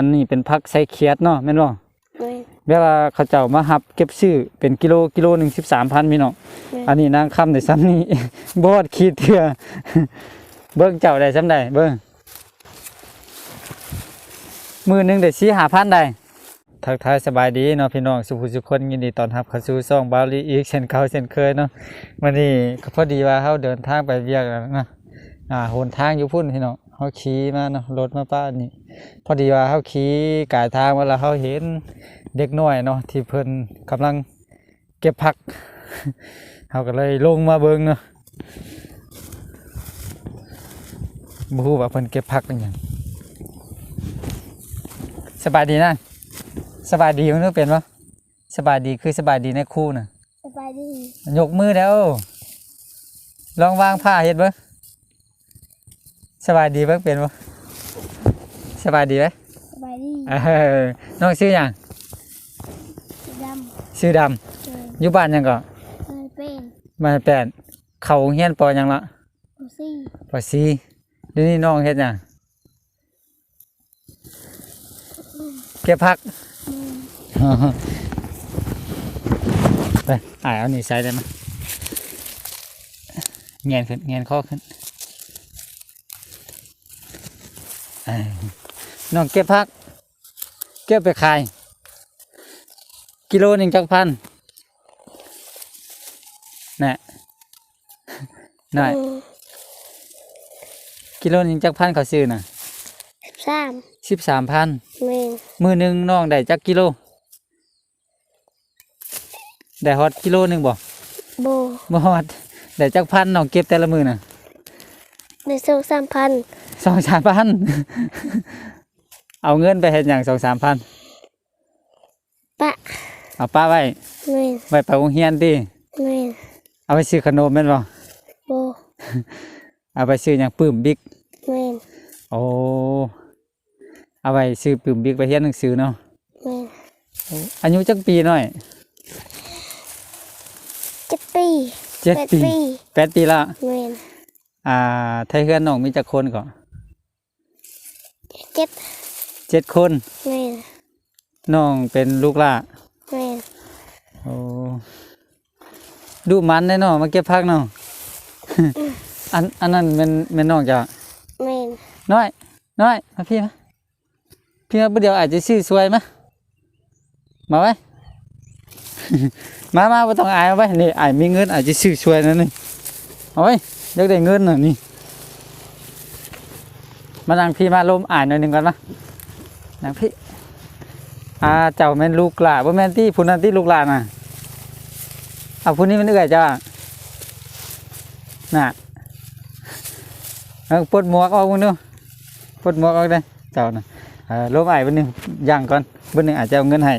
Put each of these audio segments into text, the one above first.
อันนี้เป็นพักไซเคียดเนาะแม่นบ่แม่นแบบว่าเขาเจ้ามาหับเก็บซื้อเป็นกิโลกิโลหนึง13,000พี่น้องแม่นอันนี้นางคำได้ซ้ำนี้บอดคิดเถื่อเบิ่งเจ้าได้ซ้ำใดเบิ่งมือหนึงได้สี่หาพันได้ทักทายสบายดีเนาะพี่น้องสุภุสุคนยินดีต้อนรับเข้าสู่ซ่องบาลีอีกเช่นเก่าเช่นเคยเนาะวันนี้ก็พอดีว่าเฮาเดินทางไปเวียกแล้วนะอ่าหนทางอยู่พุ่นพี่น้อง เฮาขี่มาเนาะรถมาป้านี่พอดีว่าเฮาขี่กายทางมาแล้วเฮาเห็นเด็กน้อยเนาะที่เพิ่นกำลังเก็บผักเขาก็เลยลงมาเบิ่งเนาะบฮูว่าเพิ่นเก็บผักเป็นหยังสบายดีนะสบายดีมันต้องเป็นปะสบายดีคือสบายดีในคู่น่ะสบายดียกมือแล้วลองวางผ้าเฮ็ดเบิ่ง สบายดีเบิ่งเป็นปะสบายดีไหมสบายดีเออน้องชื่อหยังสีดชื่อดำำเอออยู่บ้านหยังก็เคยเป็นมาแปดเขาโรงเฮียนปอหยังละโอซี่ปอซีเดี๋ยวนี้น้องเฮ็ดหยังเก็บผักแม่นไปอ่ายเอานี่ใส่ได้ไหมเงียนขึ้นเงียนข้อขึ้นเอ้ย น้องเก็บผัก เก็บไปขาย กิโลหนึ่งจักพันน่ะน่ะอืมกิโลหนึ่งจักพันเขาซื้อน่ะสิบสามสิบสามพันแม่นมือหนึ่งน้องได้จักกิโลได้ฮอตกิโลหนึ่งบ่โบบ่ฮอดได้จักพันน้องเก็บแต่ละมือน่ะในโซสามพัน สองสามพันเอาเงินไปเฮ็ดหยังสองสามพันปะเอาป้าไว้แม่นไว้ไปโรงเรียนติแม่นเอาไปซื้อขนมแม่นบ่โบเอาไปซื้อหยังปื้มบิ๊กแม่นโอ้เอาไว้ซื้อปื้มบิ๊กไปเรียนหนังสือเนาะแม่นโอ้อายุจักปีหน่อยเจ็ดปีเจ็ดแปดปีปีแปดปีละแม่นอ่าไทยเฮือนน้องมีจักคนก่อน เจ็ดเจ็ดคนแม่นน้องเป็นลูกหล่าแม่นโอ้ดูมันได้เนาะมาเก็บผักเนาะอันอันนั้นเป็นเป็นน้องจ้ะแม่นน้อย น้อยมาพี่มาพี่มาเดี๋ยวอาจจะซื้อสวยมะมาไว้ มามาไม่ต้องอายเอาไว้นี่อายมีเงินอาจจะซื้อสวยนั่นนี่เอาไว้อยากได้เงินน่ะนี่ มานั่งพี่มาลมอ่านหน่อยหนึ่งก่อนมานั่งพี่อ่าเจ้าแม่นลูกหลาบ่แม่นที่ผู้นั้นที่ลูกหลานน่ะเอาผู้นี้มันเอื้อยจ้าน่ะเออปลดหมวกออกมึงดูปลดหมวกออกได้เจ้าน่ะเออลบไอ้ายวันหนึ่งย่างก่อนวันหนึ่งอาจจะเอาเงินให้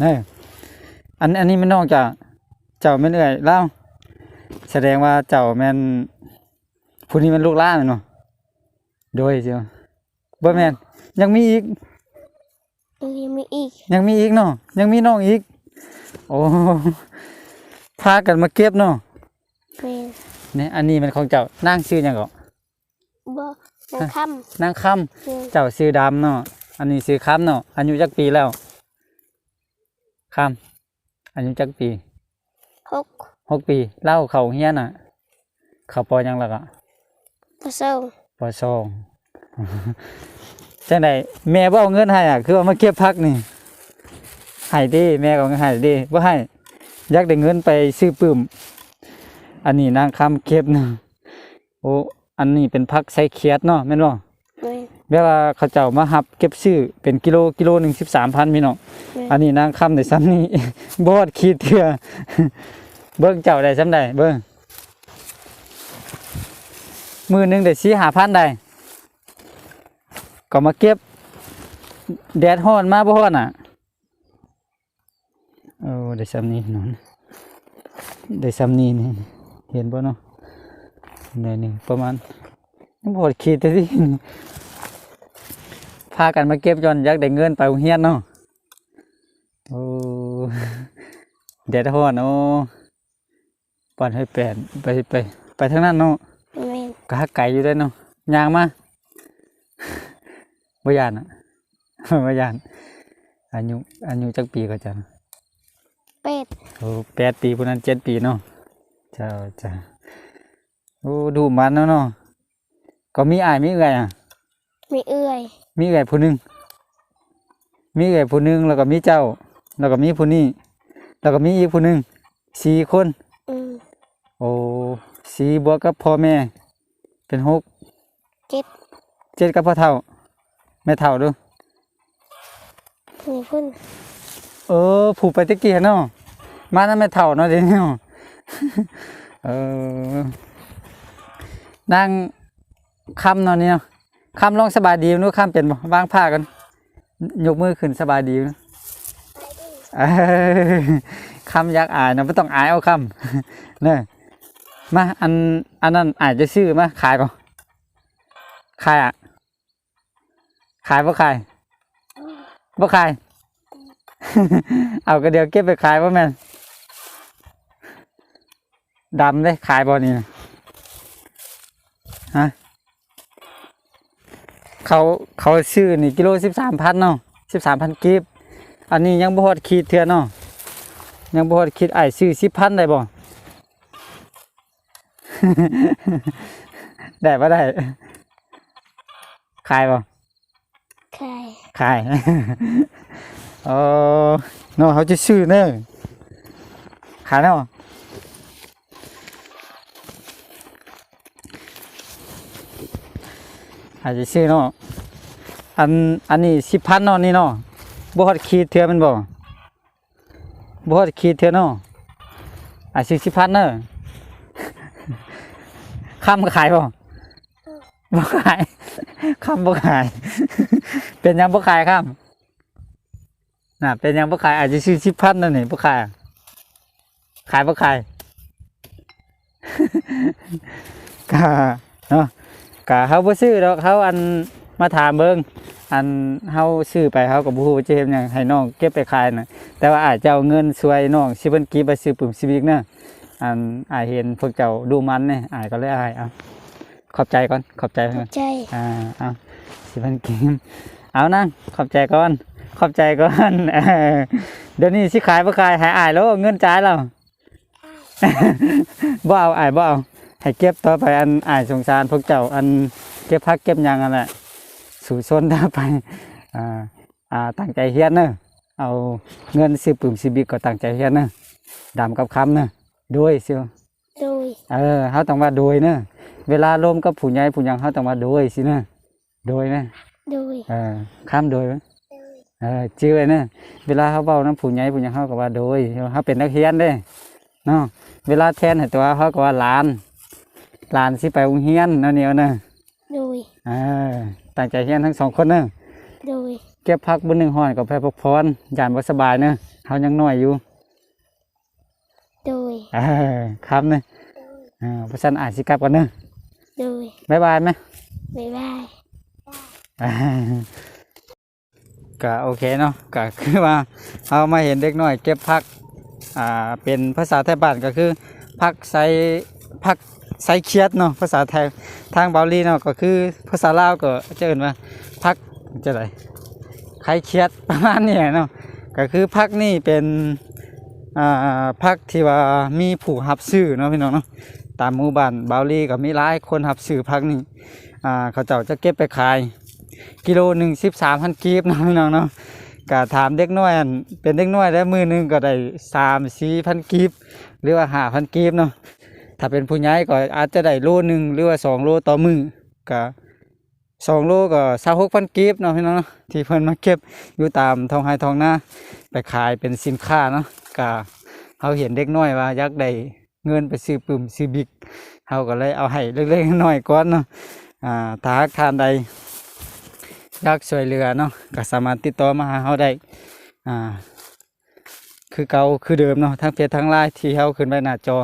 เอออันอันนี้ไม่นอกจากเจ้าแม่นเอ่ยเล่าแสดงว่าเจ้าแม่นผู้นี้มันลูกหลานเนาะ โดยเจ้าบ่แม่นยังมีอีก ยังมีอีก ยังมีอีกเนาะยังมีน้องอีก โอ้พากันมาเก็บเนาะแม่นเนี่ยอันนี้มันของเจ้านั่งชื่อหยังก็บ่นางค่นางคำำแม่นเจ้าซื้อดำเนาะอันนี้ซื้อค้ำเนาะอายุจักปีแล้วค้ำอายุจักปีหกหกปีเล่าเขาเฮียนอะ เขาปอยังหลักอะกระส่ง ปอสองจังไดแม่บ่เอาเงินให้อะคือเอามาเก็บพักนี่ให้ดิแม่ก็เอาเงินให้ดิบ่ให้อยากได้เงินไปซื้อปื้มอันนี้นางคำเก็บเนาะโอ้อันนี้เป็นพักใส่เขียดเนาะแม่นบ่แม่นแบบว่าเขาเจ้ามาหับเก็บซื้อเป็นกิโลกิโลหนึ่งสิบสามพันพี่น้องอืมอันนี้นางคำในซ้ำนี้บอดคิดเถื่อเบิ้งเจ้าได้ซ้ำใดเบิ้ง มือหนึ่งได้สี่หาพันได้ก็มาเก็บ แดดฮ้อนมาบ่ฮ้อนอะโอ้ได้ซ้ำนี้นอนได้ซ้ำนี้นี่เห็นบ่เนาะหน่อยหนึ่งประมาณยังบอดคิดแต่ที่พากันมาเก็บจนอยากได้เงินไปโรงเรียนเนาะโอ้เด็ดฮ้อนเนาะปั่นให้แปดไปไปไปทางนั้นเนาะ ก็ฮักไก่อยู่ได้เนาะยางมาบ่ยานอะบ่ย่านอายุอายุจักปีก็จะเป็ดโอ้แปดปีผู้นั้นเจ็ดปีเนาะเจ้าจ้าโอ้ดูมันเนาะเนาะก็มีอ้ายมีเอื้อยอะมีเอื้อยมีเอื้อยผู้หนึงมีเอื้อยผู้หนึงแล้วก็มีเจ้า แล้วก็มีผู้นี้แล้วก็มีอีกผู้หนึงสี่คนอืมโอ้สี่บวกกับพ่อแม่ เป็นหกเจ็ดเจ็ดกับพ่อเฒ่าแม่เฒ่าเดูนี่พุ่นเออผูกไปตะกี้เนาะมานั่นแม่เฒ่าเนาะเดี๋ยวนี้เนาะเออนั่งคำเนาะเนี่ยคำลองสบายดีนู้คำเป็นบ่วางผ้ากันยกมือขึ้นสบายดีเนาะเออคำอยากอายเนาะไม่ต้องอายเอาคำเนี่ย มาอันอันนั้นอายจะซื้อมาขายก่อนขายอะ ขายบ่ขายบ่ขาย เอาก็เดี๋ยวเก็บไปขายบ่แม่นดำเลยขายบ่นี่ฮะเขาเขาซื้อนี่กิโลสิบสามพันเนาะสิบสามพันกีบอันนี้ยังบ่ฮอดขีดเทื่อเนาะยังบ่ฮอดขีดไอ้ซื้อ10,000ได้บ่ ได้บ่ได้ขายบ่ไข่ขายเออเนาะเขาจะซื้อเด้อขายเนาะอาจจะซื้อเนาะอันอันนี้10,000เนาะนี่เนาะบ่ฮอดขีดเทื่อแมันบ่บ่ฮอดขีดเทื่อเนาะอะสิสิพันเนาะ คำขายบ่บ่ขายคำบ่ขาย เป็นยังบ่ขายคำน่ะ เป็นยังบ่ขายอาจจะซื้อสิพันนั่นนี่บ่ขาย ขายบ่ขายกะเนาะกะเฮาบ่ซื้อดอกเฮาอันมาถามเบิ่งอันเฮาซื้อไปเฮาก็บ่ฮู้ว่าจะเฮ็ดหยังให้น้องเก็บไปขายน่ะแต่ว่าอาจจะเอาเงินช่วยน้องสิเพิ่นกีบไปซื้อปุ่มซีวิกนะ อันอายเห็นพวกเจ้าดูมันนี่อายก็เลยอายเอาขอบใจก่อนขอบใจขเพิ่อนบใจอ่าเอาสิเพิ่นกีบเอานะขอบใจก่อนขอบใจก่อนเออเดี๋ยวนี้สิขายบ่ขายให้อายแล้วเงินจ่ายแล้ว บ่เอาอายบ่เอาให้เก็บต่อไปอันอายสงสารพวกเจ้าอันเก็บผักเก็บหยังนั่นแหละสู่ชนได้ไปอ่าอ่าตั้งใจเฮียนเนอะเอาเงินซื้อปุ่มซีบิกก็ตั้งใจเฮียนเนอะดำกับคำเนอะ โดยเสียวโดยเออเขาต้องว่าโดยเนอะเวลาลมกับผู้ใหญ่ผู้หยังเขาต้องว่าโดยสิเนอะโดยนะโดยเออข้ามโดยไหมเออจื้อไว้เนอะเวลาเขาเบาน้ำผู้ใหญ่ผู้หยังเขาก็ว่าโดยเขาเป็นนักเรียนเด้เนาะเวลาแทนให้ตัวเขาก็ว่าหลานหลานสิไปโรงเรียนเนาะเนี่ยเนอะโดยเออตั้งใจเรียนทั้งสองคนเนอะโดยเก็บพักบนหนึ่งห้อนกับแพรพกพรยานบ่สบายเนอะเขายังน้อยอยู่ โดยเออครับเนอะเออเพราะฉะนันอ่านสิกลับกันเนอะโดยบ๊ายบายไหม บ๊ายบายเออก็โอเคเนาะก็คือว่าเอามาเห็นเด็กน้อยเก็บพักอ่าเป็นภาษาไทยบ้านก็คือพักไซพักไซเคียดเนาะภาษาไทยทางเบาหลีเนาะก็คือภาษาลาวก็จะเอิ้นว่าพักจะไรไคเคียดประมาณนี้เนาะก็คือพักนี่เป็น อ่าพักที่ว่ามีผู้รับซื้อเนาะพี่น้องเนาะตามหมู่บ้านเบาหลีก็มีหลายคนรับซื้อพักนี่อ่าเขาเจ้าจะเก็บไปขาย กิโลหนึ่งสิบสามพันกีบเนาะพี่น้องเนาะก็ถามเด็กน้อยเป็นเด็กน้อยแล้วมือหนึงก็ได้สามสี่พันกีบหรือว่าห้าพันกีบเนาะถ้าเป็นผู้ใหญ่ก็อาจจะได้โลหนึ่งหรือว่าสองโลต่อมือก็สองโลก็สามหกพันกีบเนาะพี่น้องที่เพิ่นมาเก็บอยู่ตามท้องไร่ท้องหน้าไปขายเป็นสินค้าเนาะ ก็เขาเห็นเด็กน้อยว่าอยากได้เงินไปซื้อปุ่มซื้อบิ๊กเขาก็เลยเอาให้เล็กๆน้อยก่อนเนาะอ่าถ้ากทานใดอยากช่วยเหลือเนาะก็สามารถติดต่อมาหาเราได้อ่าคือเก่าคือเดิมเนาะทั้งเฟซทั้งไลน์ที่เฮาขึ้นไว้หน้าจอ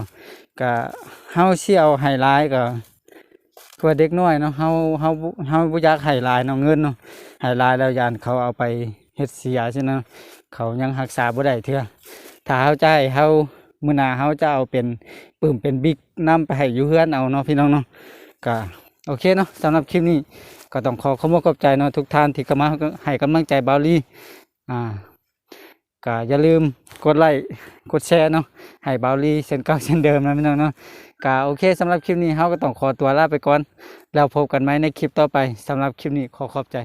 ก็เฮาสิเอาให้หลายก็ตัวเด็กน้อยเนาะเฮาเฮาเฮาบ่อยากให้หลายเนาะเงินเนาะให้หลายแล้วยานเขาเอาไปเฮ็ดเสียใช่เนาะเขายังรักษาบ่ได้เทื่อ ถ้าเฮาให้เฮามื้อหน้าเฮาจะเอาเป็นปึ้มเป็นบิ๊กนํไปให้อยู่เฮือนเอาเนาะพี่น้องเนาะก็โอเคเนาะสำหรับคลิปนี้ก็ต้องขอขอบคุณขอบใจเนาะทุกท่านที่เข้ามาให้กำลังใจบาลีอ่าก็อย่าลืมกดไลค์กดแชร์เนาะให้บาลีเช่นเก่าเช่นเดิมนะพี่น้องเนาะก็โอเคสำหรับคลิปนี้เฮาก็ต้องขอตัวลาไปก่อน แล้วพบกันไหมในคลิปต่อไปสำหรับคลิปนี้ขอขอบใจ